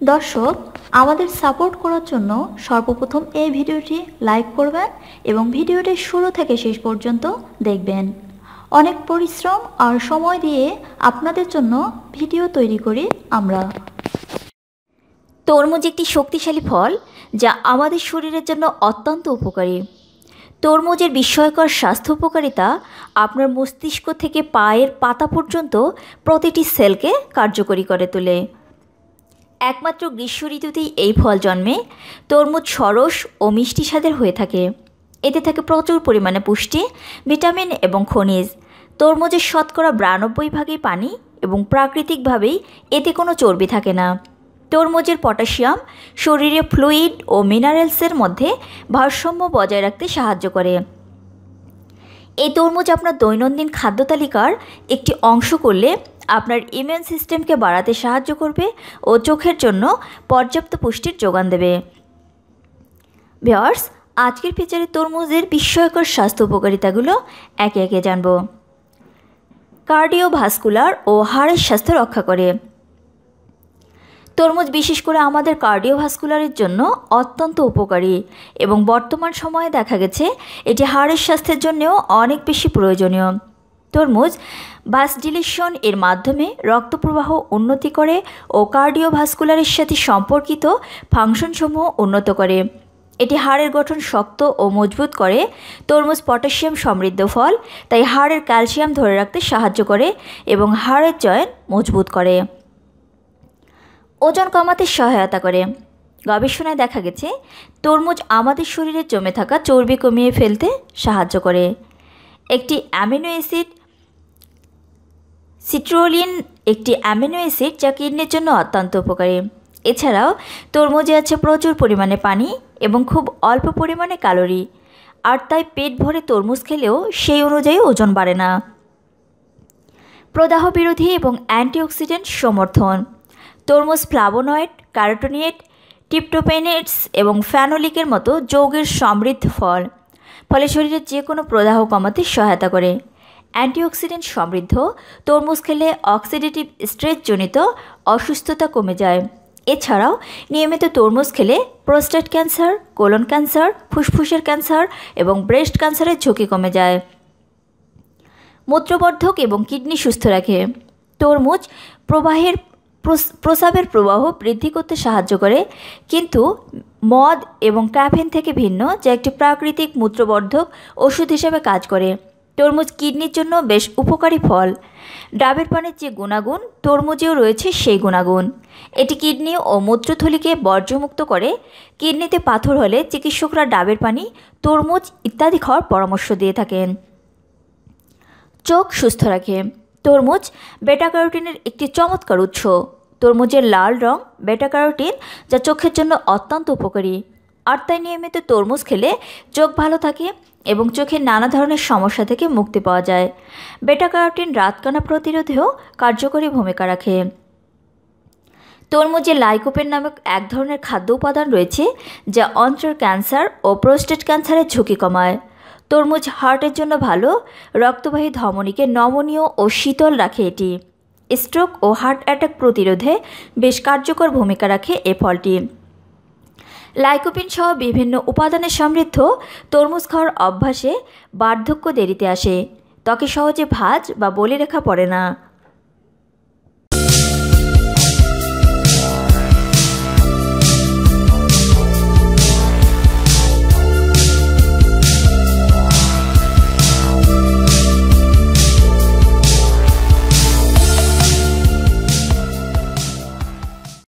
দর্শক, আমাদের সাপোর্ট করার জন্য সর্বপ্রথম এই ভিডিওটি লাইক করবেন এবং ভিডিওটি শুরু থেকে শেষ পর্যন্ত দেখবেন। অনেক পরিশ্রম আর সময় দিয়ে আপনাদের জন্য ভিডিও তৈরি করি আমরা। তরমুজ একটি শক্তিশালী ফল যা আমাদের শরীরের জন্য অত্যন্ত উপকারী। তরমুজের বিস্ময়কর স্বাস্থ্য উপকারিতা আপনার মস্তিষ্ক থেকে পায়ের পাতা পর্যন্ত প্রতিটি সেলকে কার্যকরী করে তোলে। একমাত্র গ্রীষ্ম ঋতুতেই এই ফল জন্মে। তরমুজ, সরস ও মিষ্টি স্বাদের হয়ে থাকে। এতে থাকে প্রচুর পরিমাণে পুষ্টি, ভিটামিন এবং খনিজ। তরমুজের শতকরা বিরানব্বই ভাগই পানি এবং প্রাকৃতিকভাবেই এতে কোনো চর্বি থাকে না। তরমুজের পটাশিয়াম শরীরে ফ্লুইড ও মিনারেলসের মধ্যে ভারসাম্য বজায় রাখতে সাহায্য করে। এই তরমুজ আপনার দৈনন্দিন খাদ্য তালিকার একটি অংশ করলে আপনার ইমিউন সিস্টেমকে বাড়াতে সাহায্য করবে ও চোখের জন্য পর্যাপ্ত পুষ্টির যোগান দেবে। ভিওর্স আজকের ফিচারে তরমুজের বিস্ময়কর স্বাস্থ্য উপকারিতাগুলো একে একে জানব। কার্ডিওভাস্কুলার ও হাড়ের স্বাস্থ্য রক্ষা করে। তরমুজ বিশেষ করে আমাদের কার্ডিওভাস্কুলারের জন্য অত্যন্ত উপকারী এবং বর্তমান সময়ে দেখা গেছে এটি হাড়ের স্বাস্থ্যের জন্যও অনেক বেশি প্রয়োজনীয়। তরমুজ ভাসডিলেশন এর মাধ্যমে রক্ত প্রবাহ উন্নতি করে ও কার্ডিওভাস্কুলারের সাথে সম্পর্কিত ফাংশনসমূহ উন্নত করে। এটি হাড়ের গঠন শক্ত ও মজবুত করে, তরমুজ পটাশিয়াম সমৃদ্ধ ফল, তাই হাড়ের ক্যালসিয়াম ধরে রাখতে সাহায্য করে এবং হাড়ের জয়েন মজবুত করে। ওজন কমাতে সহায়তা করে। গবেষণায় দেখা গেছে, তরমুজ আমাদের শরীরে জমে থাকা চর্বি কমিয়ে ফেলতে সাহায্য করে। একটি অ্যামিনো অ্যাসিড, সিট্রোলিন একটি অ্যামিনো অ্যাসিড যা কিডনির জন্য অত্যন্ত উপকারী। এছাড়াও, তরমুজে আছে প্রচুর পরিমাণে পানি এবং খুব অল্প পরিমাণে ক্যালোরি। আর তাই পেট ভরে তরমুজ খেলেও সেই অনুযায়ী ওজন বাড়ে না। প্রদাহ বিরোধী এবং অ্যান্টিঅক্সিডেন্ট সমর্থন। তরমুজ ফ্লাবোনয়েড ক্যারোটোনিয়েট টিপটোপেনেটস এবং ফ্যানোলিকের মতো যৌগের সমৃদ্ধ ফল। ফলে শরীরের যে কোনো প্রদাহ কমাতে সহায়তা করে। অ্যান্টিঅক্সিডেন্ট সমৃদ্ধ, তরমুজ খেলে অক্সিডেটিভ স্ট্রেসজনিত অসুস্থতা কমে যায়। এছাড়াও নিয়মিত তরমুজ খেলে প্রোস্টেট ক্যান্সার, কোলন ক্যান্সার, ফুসফুসের ক্যান্সার এবং ব্রেস্ট ক্যান্সারের ঝুঁকি কমে যায়। মূত্রবর্ধক এবং কিডনি সুস্থ রাখে। তরমুজ প্রবাহের প্রস্রাবের প্রবাহ বৃদ্ধি করতে সাহায্য করে, কিন্তু মদ এবং ক্যাফেন থেকে ভিন্ন যা একটি প্রাকৃতিক মূত্রবর্ধক ওষুধ হিসেবে কাজ করে। তরমুজ কিডনির জন্য বেশ উপকারী ফল। ডাবের পানির যে গুণাগুণ, তরমুজেও রয়েছে সেই গুণাগুণ। এটি কিডনি ও মূত্রথলিকে বর্জ্যমুক্ত করে, কিডনিতে পাথর হলে চিকিৎসকরা ডাবের পানি, তরমুজ ইত্যাদি খাওয়ার পরামর্শ দিয়ে থাকেন। চোখ সুস্থ রাখে। তরমুজ বেটা ক্যারোটিনের একটি চমৎকার উৎস। তরমুজের লাল রং বেটা ক্যারোটিন যা চোখের জন্য অত্যন্ত উপকারী। আর তাই নিয়মিত তরমুজ খেলে চোখ ভালো থাকে এবং চোখের নানা ধরনের সমস্যা থেকে মুক্তি পাওয়া যায়। বেটা ক্যারোটিন রাতকানা প্রতিরোধেও কার্যকরী ভূমিকা রাখে। তরমুজে লাইকোপেন নামক এক ধরনের খাদ্য উপাদান রয়েছে, যা অন্ত্রের ক্যান্সার ও প্রোস্টেট ক্যান্সারের ঝুঁকি কমায়। তরমুজ হার্টের জন্য ভালো, রক্তবাহী ধমনীকে নমনীয় ও শীতল রাখে এটি। স্ট্রোক ও হার্ট অ্যাটাক প্রতিরোধে বেশ কার্যকর ভূমিকা রাখে এ ফলটি। লাইকোপিন সহ বিভিন্ন উপাদানে সমৃদ্ধ তরমুজ খাওয়ার অভ্যাসে বার্ধক্য দেরিতে আসে। ত্বকে সহজে ভাজ বা বলি রেখা পড়ে না।